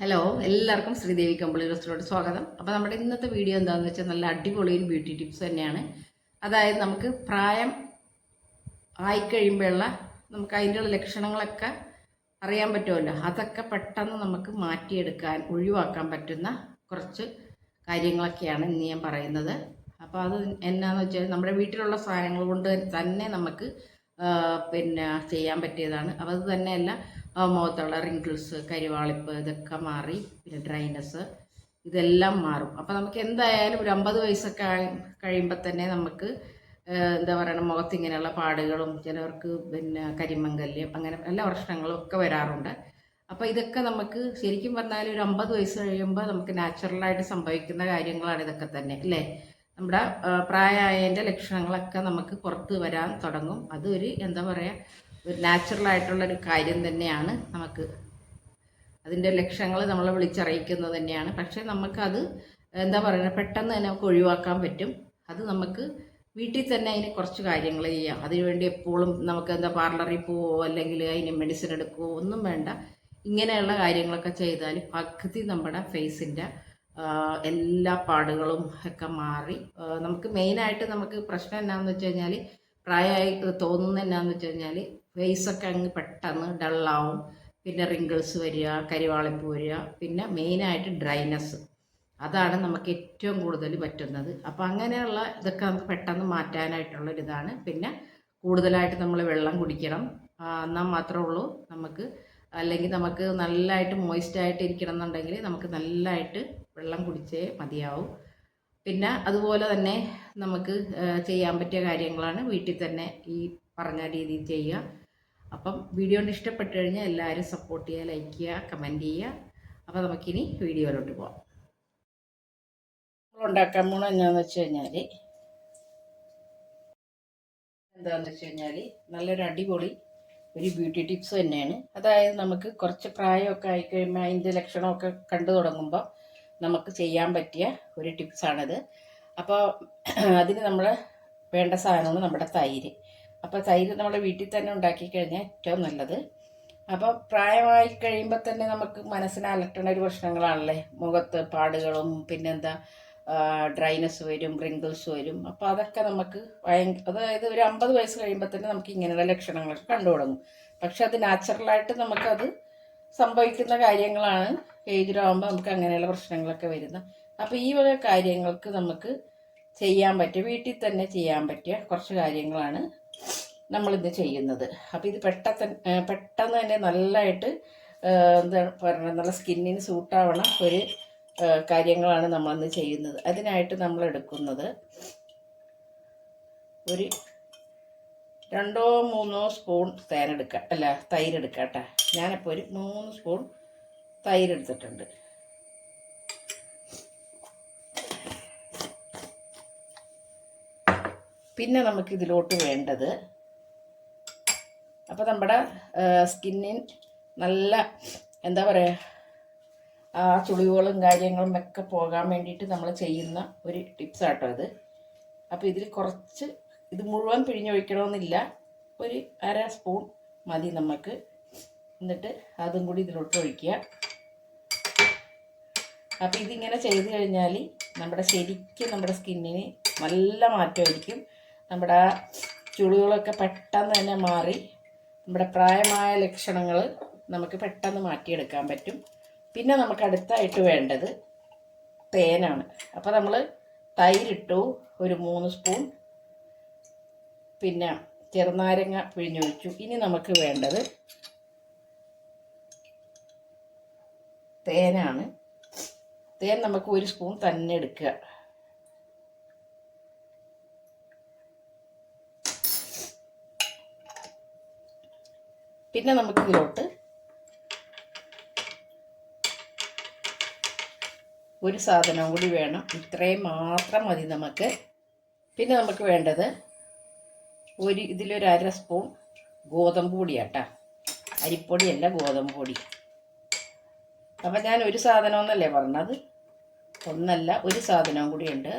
Hello എല്ലാവർക്കും ശ്രീദേവി കമ്പിളി restaurant സ്വാഗതം. അപ്പോൾ നമ്മുടെ ഇന്നത്തെ വീഡിയോ എന്താണെന്ന് വെച്ചാൽ നല്ല അടിപൊളി ഒരു ബ്യൂട്ടി ടിപ്സ് തന്നെയാണ്. അതായത് നമുക്ക് പ്രായം ആയിക്കഴിയുമ്പോഴുള്ള നമുക്ക് അതിന്റെ ലക്ഷണങ്ങളൊക്കെ അറിയാൻ പറ്റുമല്ലോ. അതൊക്കെ പെട്ടെന്ന് നമുക്ക് മാറ്റിയെടുക്കാൻ ഒഴിവാക്കാൻ പറ്റുന്ന കുറച്ച് കാര്യങ്ങളൊക്കെയാണ് ഇന്ന് ഞാൻ പറയുന്നത്. അപ്പോൾ അത് എന്നാന്ന് വെച്ചാൽ നമ്മുടെ വീട്ടിലുള്ള സാധനങ്ങൾ കൊണ്ട് തന്നെ നമുക്ക് പിന്നെ ചെയ്യാൻ പറ്റിയതാണ്. അപ്പോൾ അത് തന്നെയല്ല മുഖത്തുള്ള റിങ്കിൾസ് കരിവാളിപ്പ് ഇതൊക്കെ മാറി പിന്നെ ഡ്രൈനസ് ഇതെല്ലാം മാറും. അപ്പോൾ നമുക്ക് എന്തായാലും ഒരു അമ്പത് വയസ്സൊക്കെ കഴിയുമ്പോൾ തന്നെ നമുക്ക് എന്താ പറയുക മുഖത്ത് ഇങ്ങനെയുള്ള പാടുകളും ചിലവർക്ക് പിന്നെ കരിമങ്കല്യം അങ്ങനെ എല്ലാ പ്രശ്നങ്ങളും ഒക്കെ വരാറുണ്ട്. അപ്പോൾ ഇതൊക്കെ നമുക്ക് ശരിക്കും പറഞ്ഞാൽ ഒരു അമ്പത് വയസ്സ് കഴിയുമ്പോൾ നമുക്ക് നാച്ചുറലായിട്ട് സംഭവിക്കുന്ന കാര്യങ്ങളാണ് ഇതൊക്കെ തന്നെ അല്ലേ? നമ്മുടെ പ്രായമായതിന്റെ ലക്ഷണങ്ങളൊക്കെ നമുക്ക് പുറത്ത് വരാൻ തുടങ്ങും. അതൊരു എന്താ പറയുക ഒരു നാച്ചുറലായിട്ടുള്ളൊരു കാര്യം തന്നെയാണ് നമുക്ക് അതിന്റെ ലക്ഷണങ്ങൾ നമ്മൾ വിളിച്ചറിയിക്കുന്നത് തന്നെയാണ്. പക്ഷേ നമുക്കത് എന്താ പറയുക പെട്ടെന്ന് തന്നെ നമുക്ക് ഒഴിവാക്കാൻ പറ്റും. അത് നമുക്ക് വീട്ടിൽ തന്നെ അതിന് കുറച്ച് കാര്യങ്ങൾ ചെയ്യാം. അതിനുവേണ്ടി എപ്പോഴും നമുക്ക് എന്താ പാർലറിൽ പോവോ അല്ലെങ്കിൽ അതിന് മെഡിസിൻ എടുക്കുവോ ഒന്നും വേണ്ട. ഇങ്ങനെയുള്ള കാര്യങ്ങളൊക്കെ ചെയ്താൽ പകുതി നമ്മുടെ ഫേസിന്റെ എല്ലാ പാടുകളും ഒക്കെ മാറി. നമുക്ക് മെയിനായിട്ട് നമുക്ക് പ്രശ്നം എന്നാന്ന് വെച്ച് കഴിഞ്ഞാൽ പ്രായമായി തോന്നുന്നത് എന്നാന്ന് വെച്ച് കഴിഞ്ഞാൽ ഫേസൊക്കെ അങ്ങ് പെട്ടെന്ന് ഡള്ളാവും പിന്നെ റിങ്കിൾസ് വരിക കരിവാളിപ്പ് വരിക. പിന്നെ മെയിനായിട്ട് ഡ്രൈനസ് അതാണ് നമുക്ക് ഏറ്റവും കൂടുതൽ പറ്റുന്നത്. അപ്പോൾ അങ്ങനെയുള്ള ഇതൊക്കെ നമുക്ക് പെട്ടെന്ന് മാറ്റാനായിട്ടുള്ളൊരിതാണ് പിന്നെ കൂടുതലായിട്ട് നമ്മൾ വെള്ളം കുടിക്കണം. എന്നാൽ മാത്രമേ ഉള്ളൂ നമുക്ക്. അല്ലെങ്കിൽ നമുക്ക് നല്ലതായിട്ട് മോയിസ്റ്റ് ആയിട്ട് ഇരിക്കണം എന്നുണ്ടെങ്കിൽ നമുക്ക് നല്ലതായിട്ട് വെള്ളം കുടിച്ചേ മതിയാവും. പിന്നെ അതുപോലെ തന്നെ നമുക്ക് ചെയ്യാൻ പറ്റിയ കാര്യങ്ങളാണ് വീട്ടിൽ തന്നെ ഈ പറഞ്ഞ രീതിയിൽ ചെയ്യുക. അപ്പം വീഡിയോ കൊണ്ട് ഇഷ്ടപ്പെട്ട് കഴിഞ്ഞാൽ എല്ലാവരും സപ്പോർട്ട് ചെയ്യുക ലൈക്ക് ചെയ്യുക കമന്റ് ചെയ്യുക. അപ്പോൾ നമുക്കിനി വീഡിയോയിലോട്ട് പോവാം. നമ്മൾ ഉണ്ടാക്കാൻ പോണ എന്നാന്ന് വെച്ച് കഴിഞ്ഞാൽ എന്താണെന്ന് വെച്ച് കഴിഞ്ഞാൽ നല്ലൊരു അടിപൊളി ഒരു ബ്യൂട്ടി ടിപ്സ് തന്നെയാണ്. അതായത് നമുക്ക് കുറച്ച് പ്രായമൊക്കെ ആയിക്കഴിയുമ്പോൾ അതിന്റെ ലക്ഷണമൊക്കെ കണ്ടു തുടങ്ങുമ്പോൾ നമുക്ക് ചെയ്യാൻ പറ്റിയ ഒരു ടിപ്സാണിത് അപ്പോൾ അതിന് നമ്മൾ വേണ്ട സാധനമാണ് നമ്മുടെ തൈര്. അപ്പോൾ തൈര് നമ്മുടെ വീട്ടിൽ തന്നെ ഉണ്ടാക്കി കഴിഞ്ഞാൽ ഏറ്റവും നല്ലത്. അപ്പോൾ പ്രായമായി കഴിയുമ്പോൾ തന്നെ നമുക്ക് മനസ്സിനെ അലട്ടണ ഒരു പ്രശ്നങ്ങളാണല്ലേ? മുഖത്ത് പാടുകളും പിന്നെന്താ ഡ്രൈനസ് വരും റിങ്കിൾസ് വരും. അപ്പോൾ അതൊക്കെ നമുക്ക് ഭയങ്കര അതായത് ഒരു അമ്പത് വയസ്സ് കഴിയുമ്പോൾ തന്നെ നമുക്ക് ഇങ്ങനെയുള്ള ലക്ഷണങ്ങളൊക്കെ കണ്ടു തുടങ്ങും. പക്ഷെ അത് നാച്ചുറലായിട്ട് നമുക്കത് സംഭവിക്കുന്ന കാര്യങ്ങളാണ്. ഏജിലാകുമ്പോൾ നമുക്ക് അങ്ങനെയുള്ള പ്രശ്നങ്ങളൊക്കെ വരുന്നത്. അപ്പോൾ ഈ വക കാര്യങ്ങൾക്ക് നമുക്ക് ചെയ്യാൻ പറ്റിയ വീട്ടിൽ തന്നെ ചെയ്യാൻ പറ്റിയ കുറച്ച് കാര്യങ്ങളാണ് നമ്മളിത് ചെയ്യുന്നത്. അപ്പോൾ ഇത് പെട്ടെന്ന് പെട്ടെന്ന് തന്നെ നല്ലതായിട്ട് എന്താണ് എന്താ പറയുക നല്ല സ്കിന്നിന് സൂട്ടാവണ ഒരു കാര്യങ്ങളാണ് നമ്മളന്ന് ചെയ്യുന്നത്. അതിനായിട്ട് നമ്മൾ എടുക്കുന്നത് ഒരു രണ്ടോ മൂന്നോ സ്പൂൺ തേനെടുക്കുക അല്ല തൈര് എടുക്കുക കേട്ടോ. ഞാനിപ്പോൾ ഒരു മൂന്ന് സ്പൂൺ തൈര് എടുത്തിട്ടുണ്ട് പിന്നെ നമുക്ക് ഇതിലോട്ട് വേണ്ടത് അപ്പോൾ നമ്മുടെ സ്കിന്നിൻ നല്ല എന്താ പറയുക ആ ചുളിവുകളും കാര്യങ്ങളും ഒക്കെ പോകാൻ വേണ്ടിയിട്ട് നമ്മൾ ചെയ്യുന്ന ഒരു ടിപ്സ് ആട്ടോ ഇത്. അപ്പോൾ ഇതിൽ കുറച്ച് ഇത് മുഴുവൻ പിഴിഞ്ഞൊഴിക്കണമെന്നില്ല. ഒരു അര സ്പൂൺ മതി നമുക്ക് എന്നിട്ട് അതും കൂടി ഇതിലോട്ട് ഒഴിക്കുക. അപ്പോൾ ഇതിങ്ങനെ ചെയ്ത് കഴിഞ്ഞാൽ നമ്മുടെ ശരിക്കും നമ്മുടെ സ്കിന്നിന് നല്ല മാറ്റമായിരിക്കും. നമ്മുടെ ആ ചുളികളൊക്കെ പെട്ടെന്ന് തന്നെ മാറി നമ്മുടെ പ്രായമായ ലക്ഷണങ്ങൾ നമുക്ക് പെട്ടെന്ന് മാറ്റിയെടുക്കാൻ പറ്റും. പിന്നെ നമുക്ക് അടുത്തായിട്ട് വേണ്ടത് തേനാണ്. അപ്പോൾ നമ്മൾ തൈരിട്ടു ഒരു മൂന്ന് സ്പൂൺ. പിന്നെ ചെറുനാരങ്ങ പിഴിഞ്ഞൊഴിച്ചു. ഇനി നമുക്ക് വേണ്ടത് തേനാണ്. തേൻ നമുക്ക് ഒരു സ്പൂൺ തന്നെ എടുക്കുക. പിന്നെ നമുക്ക് ഇതിലോട്ട് ഒരു സാധനം കൂടി വേണം. ഇത്രയും മാത്രം മതി നമുക്ക്. പിന്നെ നമുക്ക് വേണ്ടത് ഒരു ഇതിലൊരു അര സ്പൂൺ ഗോതമ്പ് പൊടിയാട്ടാ. അരിപ്പൊടിയല്ല ഗോതമ്പ് പൊടി. അപ്പം ഞാൻ ഒരു സാധനം എന്നല്ലേ പറഞ്ഞത്? ഒന്നല്ല ഒരു സാധനവും കൂടിയുണ്ട്.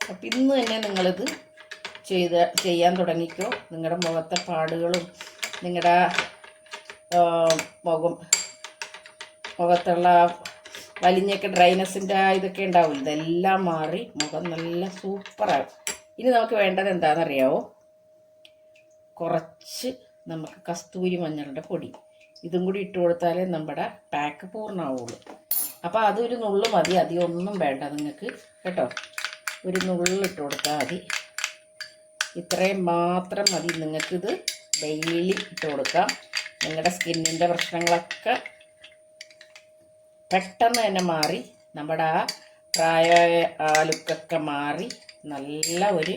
അപ്പം ഇന്ന് തന്നെ നിങ്ങളിത് ചെയ്ത് ചെയ്യാൻ തുടങ്ങിക്കോ. നിങ്ങളുടെ മുഖത്തെ പാടുകളും നിങ്ങളുടെ മുഖം മുഖത്തുള്ള വലിഞ്ഞൊക്കെ ഡ്രൈനസിന്റെ ഇതൊക്കെ ഉണ്ടാവും ഇതെല്ലാം മാറി മുഖം നല്ല സൂപ്പറാകും. ഇനി നമുക്ക് വേണ്ടത് എന്താണെന്നറിയാവോ? കുറച്ച് നമുക്ക് കസ്തൂരി മഞ്ഞളുടെ പൊടി. ഇതും കൂടി ഇട്ട് കൊടുത്താലേ നമ്മുടെ പാക്ക് പൂർണമാവുള്ളൂ അപ്പോൾ അതൊരു നുള്ളു മതി. അധികം ഒന്നും വേണ്ട നിങ്ങൾക്ക്. കേട്ടോ? ഒരു നുള്ളിട്ട് കൊടുത്താൽ മതി. ഇത്രയും മാത്രം മതി. നിങ്ങൾക്കിത് ഡെയിലി ഇട്ട് കൊടുക്കാം. നിങ്ങളുടെ സ്കിന്നിന്റെ പ്രശ്നങ്ങളൊക്കെ പെട്ടെന്ന് തന്നെ മാറി. നമ്മുടെ ആ പ്രായമായ ആ ലുക്കൊക്കെ മാറി. നല്ല ഒരു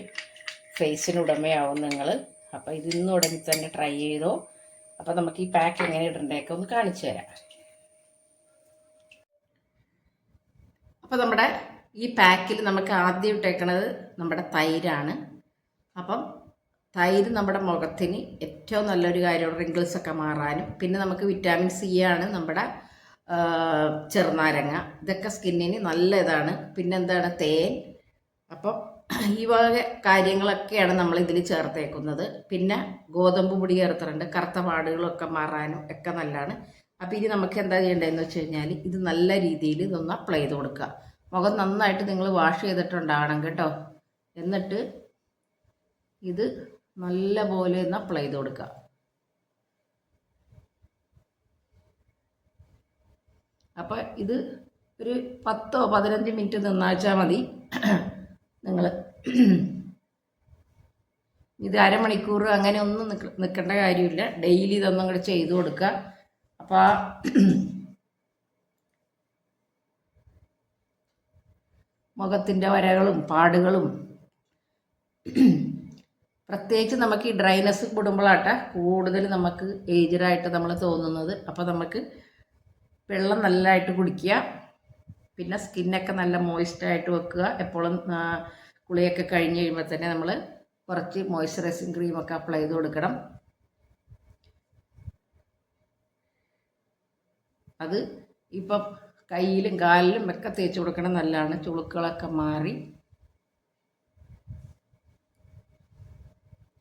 ഫേസിനുടമയാവും നിങ്ങൾ അപ്പോൾ ഇതിന്ന് ഉടനെ തന്നെ ട്രൈ ചെയ്തോ. അപ്പോൾ നമുക്ക് ഈ പാക്ക് എങ്ങനെ ഇടണ്ടേക്കെ ഒന്ന് കാണിച്ചു തരാം. അപ്പോൾ നമ്മുടെ ഈ പാക്കിൽ നമുക്ക് ആദ്യം ഇട്ടേക്കണത് നമ്മുടെ തൈരാണ്. അപ്പം തൈര് നമ്മുടെ മുഖത്തിന് ഏറ്റവും നല്ലൊരു കാര്യമാണ്. റിങ്കിൾസ് ഒക്കെ മാറാനും. പിന്നെ നമുക്ക് വിറ്റാമിൻ സി ആണ് നമ്മുടെ ചെറുനാരങ്ങ. ഇതൊക്കെ സ്കിന്നിന് നല്ല ഇതാണ്. പിന്നെ എന്താണ്? തേൻ. അപ്പം ഈ വക കാര്യങ്ങളൊക്കെയാണ് നമ്മൾ ഇതിൽ ചേർത്തേക്കുന്നത്. പിന്നെ ഗോതമ്പ് പൊടി ചേർത്തിട്ടുണ്ട്. കറുത്ത പാടുകളൊക്കെ മാറാനും ഒക്കെ നല്ലതാണ്. അപ്പോൾ ഇനി നമുക്ക് എന്താ ചെയ്യേണ്ടതെന്ന് വെച്ച് കഴിഞ്ഞാൽ ഇത് നല്ല രീതിയിൽ ഇതൊന്ന് അപ്ലൈ ചെയ്ത് കൊടുക്കുക. മുഖം നന്നായിട്ട് നിങ്ങൾ വാഷ് ചെയ്തിട്ടുണ്ടാവണം കേട്ടോ. എന്നിട്ട് ഇത് നല്ല പോലെ ഒന്ന് അപ്ലൈ ചെയ്ത് കൊടുക്കുക. അപ്പോൾ ഇത് ഒരു പത്തോ പതിനഞ്ച് മിനിറ്റ് നിന്നാച്ചാൽ മതി. നിങ്ങൾ ഇത് അരമണിക്കൂർ അങ്ങനെ ഒന്നും നിൽക്ക നിൽക്കേണ്ട കാര്യമില്ല. ഡെയിലി ഇതൊന്നും കൂടെ ചെയ്ത് കൊടുക്കുക. അപ്പോൾ ആ മുഖത്തിന്റെ വരകളും പാടുകളും പ്രത്യേകിച്ച് നമുക്ക് ഈ ഡ്രൈനസ് കൂടുമ്പോഴാട്ടെ കൂടുതൽ നമുക്ക് ഏജഡായിട്ട് നമ്മൾ തോന്നുന്നത്. അപ്പോൾ നമുക്ക് വെള്ളം നല്ലതായിട്ട് കുടിക്കുക. പിന്നെ സ്കിന്നൊക്കെ നല്ല മോയ്സ്റ്റായിട്ട് വെക്കുക. എപ്പോഴും കുളിയൊക്കെ കഴിഞ്ഞ് കഴിയുമ്പോൾ തന്നെ നമ്മൾ കുറച്ച് മോയ്സ്ചറൈസിങ് ക്രീമൊക്കെ അപ്ലൈ ചെയ്ത് കൊടുക്കണം. അത് ഇപ്പം കയ്യിലും കാലിലും ഒക്കെ തേച്ച് കൊടുക്കണം നല്ലതാണ്. ചുളുക്കളൊക്കെ മാറി.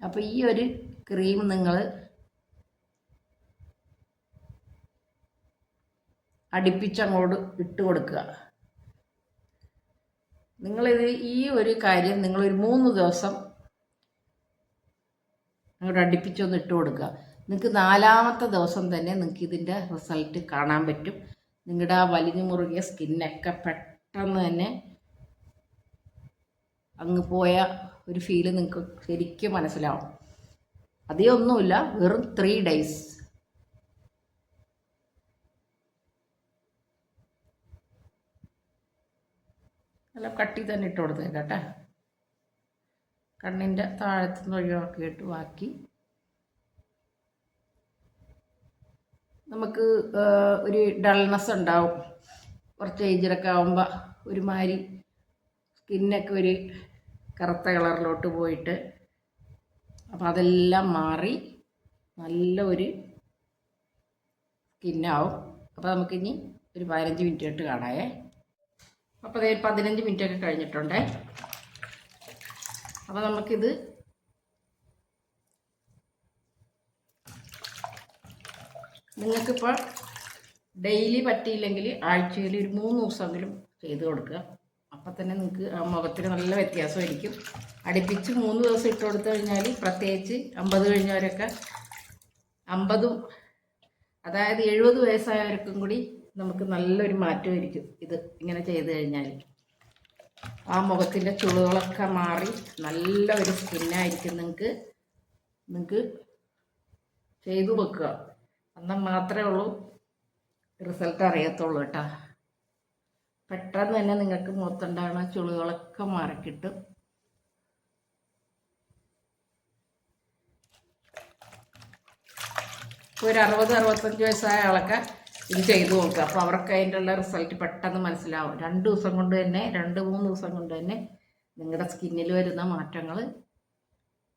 അപ്പോൾ ഈ ഒരു ക്രീം നിങ്ങൾ അടുപ്പിച്ചങ്ങോട്ട് ഇട്ട് കൊടുക്കുക. നിങ്ങളിത് ഈ ഒരു കാര്യം നിങ്ങളൊരു മൂന്ന് ദിവസം അങ്ങോട്ട് അടുപ്പിച്ചൊന്ന് ഇട്ട് കൊടുക്കുക. നിങ്ങൾക്ക് നാലാമത്തെ ദിവസം തന്നെ നിങ്ങൾക്ക് ഇതിന്റെ റിസൾട്ട് കാണാൻ പറ്റും. നിങ്ങളുടെ ആ വലിഞ്ഞു മുറുകിയ സ്കിന്നൊക്കെ പെട്ടെന്ന് തന്നെ അങ്ങ് പോയ ഒരു ഫീൽ നിങ്ങൾക്ക് ശരിക്കും മനസ്സിലാവും. അധികം ഒന്നുമില്ല വെറും ത്രീ ഡേയ്സ് നല്ല കട്ടി തന്നെ ഇട്ട് കൊടുത്തേക്കട്ടെ കണ്ണിന്റെ താഴത്തുനിന്ന് ഒഴിവാക്കിയിട്ട് ബാക്കി. നമുക്ക് ഒരു ഡൾനെസ് ഉണ്ടാവും. കുറച്ച് ഏജിലൊക്കെ ആകുമ്പോൾ ഒരുമാതിരി സ്കിന്നൊക്കെ ഒരു കറുത്ത കളറിലോട്ട് പോയിട്ട് അപ്പം അതെല്ലാം മാറി നല്ല ഒരു സ്കിന്നാവും. അപ്പോൾ നമുക്കിനി ഒരു പതിനഞ്ച് മിനിറ്റ് ഇട്ട് കാണാവേ. അപ്പോൾ അതേ പതിനഞ്ച് മിനിറ്റ് ഒക്കെ കഴിഞ്ഞിട്ടുണ്ടേ. അപ്പോൾ നമുക്കിത് നിങ്ങൾക്കിപ്പോൾ ഡെയിലി പറ്റിയില്ലെങ്കിൽ ആഴ്ചയിൽ ഒരു മൂന്ന് ദിവസമെങ്കിലും ചെയ്ത് കൊടുക്കുക. അപ്പം തന്നെ നിങ്ങൾക്ക് മുഖത്തിന് നല്ല വ്യത്യാസമായിരിക്കും. അടുപ്പിച്ച് മൂന്ന് ദിവസം ഇട്ട് കൊടുത്തു കഴിഞ്ഞാൽ പ്രത്യേകിച്ച് അമ്പത് കഴിഞ്ഞവരൊക്കെ അമ്പതും അതായത് എഴുപത് വയസ്സായവർക്കും കൂടി നമുക്ക് നല്ലൊരു മാറ്റമായിരിക്കും ഇത് ഇങ്ങനെ ചെയ്ത് കഴിഞ്ഞാൽ ആ മുഖത്തിന്റെ ചുളുകളൊക്കെ മാറി നല്ല ഒരു സ്കിന്നായിരിക്കും നിങ്ങൾക്ക് നിങ്ങൾക്ക് ചെയ്തു വെക്കുക. എന്നാൽ മാത്രമേ ഉള്ളൂ റിസൾട്ട് അറിയത്തുള്ളൂ കേട്ടോ. പെട്ടെന്ന് തന്നെ നിങ്ങൾക്ക് മുഖത്തുണ്ടാകുന്ന ചുളികളൊക്കെ മാറിക്കിട്ടും. ഒരു അറുപത് അറുപത്തഞ്ച് വയസ്സായ ആളൊക്കെ ഇത് ചെയ്തു നോക്കുക അപ്പോൾ അവർക്ക് അതിന്റെ റിസൾട്ട് പെട്ടെന്ന് മനസ്സിലാവും. രണ്ട് ദിവസം കൊണ്ട് തന്നെ രണ്ട് മൂന്ന് ദിവസം കൊണ്ട് തന്നെ നിങ്ങളുടെ സ്കിന്നിൽ വരുന്ന മാറ്റങ്ങൾ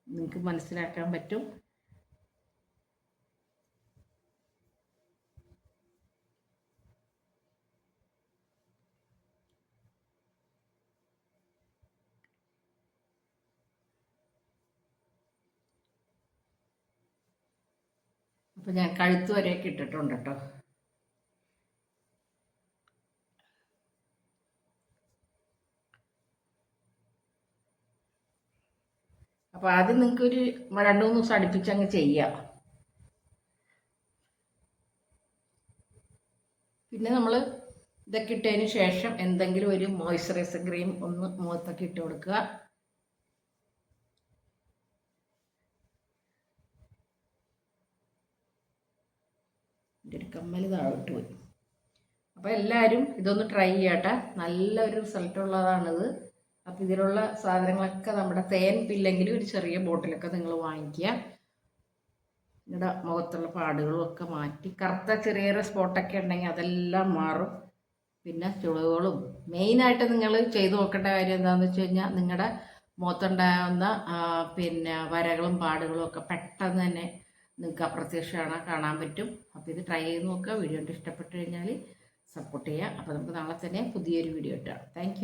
നിങ്ങൾക്ക് മനസ്സിലാക്കാൻ പറ്റും. അപ്പോൾ ഞാൻ കഴുത്ത് വരെയൊക്കെ ഇട്ടിട്ടുണ്ട് കേട്ടോ അപ്പോൾ ആദ്യം നിങ്ങൾക്കൊരു രണ്ട് മൂന്ന് ദിവസം അടുപ്പിച്ചങ്ങ് ചെയ്യാം. പിന്നെ നമ്മൾ ഇതൊക്കെ ഇട്ടതിന് ശേഷം എന്തെങ്കിലും ഒരു മോയ്സ്ചറൈസർ ക്രീം ഒന്ന് മുഖത്തൊക്കെ ഇട്ട് കൊടുക്കുക. എന്റെ ഒരു കമ്മൽ താഴോട്ട് പോയി. അപ്പോൾ എല്ലാവരും ഇതൊന്ന് ട്രൈ ചെയ്യട്ടെ. നല്ലൊരു റിസൾട്ട് ഉള്ളതാണിത്. അപ്പോൾ ഇതിലുള്ള സാധനങ്ങളൊക്കെ നമ്മുടെ തേൻ പില്ലെങ്കിലും ഒരു ചെറിയ ബോട്ടിലൊക്കെ നിങ്ങൾ വാങ്ങിക്കുക. നിങ്ങളുടെ മുഖത്തുള്ള പാടുകളും ഒക്കെ മാറ്റി. കറുത്ത ചെറിയ സ്പോട്ടൊക്കെ ഉണ്ടെങ്കിൽ അതെല്ലാം മാറും. പിന്നെ ചുളിവുകളും. മെയിനായിട്ട് നിങ്ങൾ ചെയ്തു നോക്കേണ്ട കാര്യം എന്താണെന്ന് വെച്ച് കഴിഞ്ഞാൽ നിങ്ങളുടെ മുഖത്തുണ്ടാകുന്ന പിന്നെ വരകളും പാടുകളും ഒക്കെ പെട്ടെന്ന് തന്നെ നിങ്ങൾക്ക് അപ്രത്യക്ഷമാണ് കാണാൻ പറ്റും. അപ്പോൾ ഇത് ട്രൈ ചെയ്ത് നോക്കുക. വീഡിയോ ഇഷ്ടപ്പെട്ടു കഴിഞ്ഞാൽ സപ്പോർട്ട് ചെയ്യുക. അപ്പോൾ നമുക്ക് നാളെ തന്നെ പുതിയൊരു വീഡിയോ ഇട്ടാം താങ്ക്